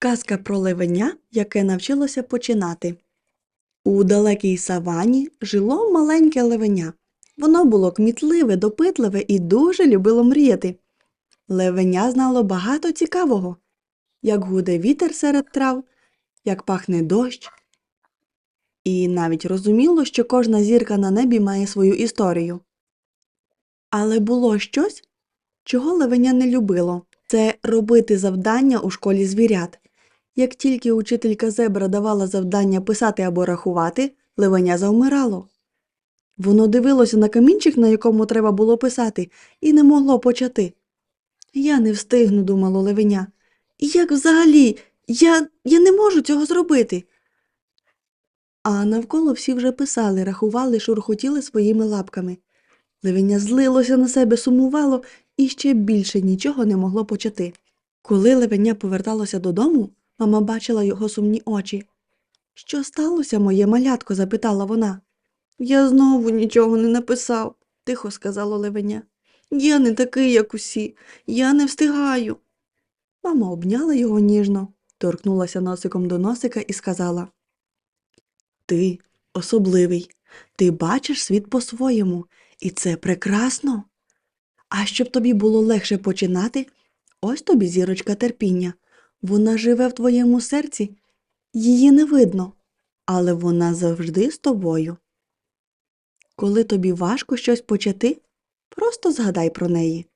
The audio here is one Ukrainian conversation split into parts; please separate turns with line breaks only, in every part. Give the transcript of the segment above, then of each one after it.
Казка про левеня, яке навчилося починати. У далекій савані жило маленьке левеня. Воно було кмітливе, допитливе і дуже любило мріяти. Левеня знало багато цікавого, як гуде вітер серед трав, як пахне дощ, і навіть розуміло, що кожна зірка на небі має свою історію. Але було щось, чого левеня не любило це робити завдання у школі звірят. Як тільки учителька зебра давала завдання писати або рахувати, левеня завмирало. Воно дивилося на камінчик, на якому треба було писати, і не могло почати. Я не встигну, думало левеня. Як взагалі? Я, я не можу цього зробити. А навколо всі вже писали, рахували, шурхотіли своїми лапками. Левеня злилося на себе, сумувало і ще більше нічого не могло почати. Коли левеня поверталося додому, мама бачила його сумні очі. Що сталося, моє малятко? запитала вона. Я знову нічого не написав, тихо сказала левеня. Я не такий, як усі, я не встигаю. Мама обняла його ніжно, торкнулася носиком до носика і сказала Ти особливий, ти бачиш світ по-своєму, і це прекрасно. А щоб тобі було легше починати, ось тобі зірочка терпіння. Вона живе в твоєму серці, її не видно, але вона завжди з тобою. Коли тобі важко щось почати, просто згадай про неї.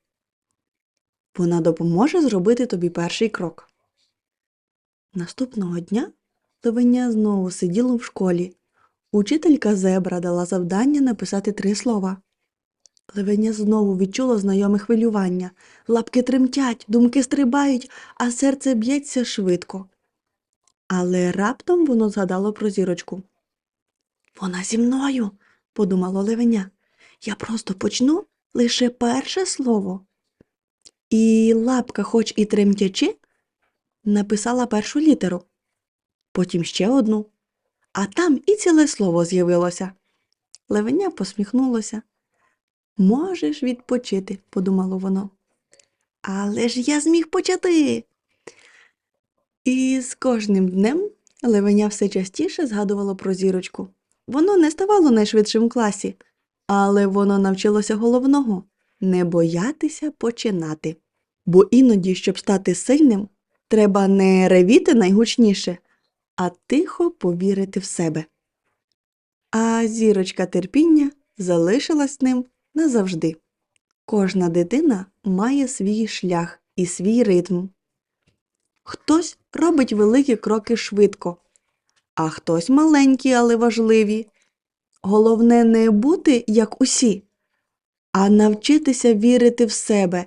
Вона допоможе зробити тобі перший крок. Наступного дня Левеня знову сиділо в школі. Учителька зебра дала завдання написати три слова. Левеня знову відчуло знайоме хвилювання. Лапки тремтять, думки стрибають, а серце б'ється швидко. Але раптом воно згадало про зірочку. Вона зі мною, подумало левеня. Я просто почну лише перше слово. І лапка, хоч і тремтячи, написала першу літеру, потім ще одну, а там і ціле слово з'явилося. Левеня посміхнулося. Можеш відпочити, подумало воно. Але ж я зміг почати. І з кожним днем Левеня все частіше згадувало про зірочку. Воно не ставало найшвидшим в класі, але воно навчилося головного не боятися починати. Бо іноді, щоб стати сильним, треба не ревіти найгучніше, а тихо повірити в себе. А зірочка терпіння залишилась ним назавжди. Кожна дитина має свій шлях і свій ритм. Хтось робить великі кроки швидко, а хтось маленькі, але важливі. Головне не бути як усі, а навчитися вірити в себе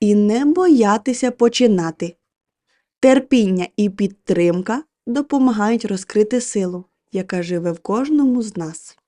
і не боятися починати. Терпіння і підтримка допомагають розкрити силу, яка живе в кожному з нас.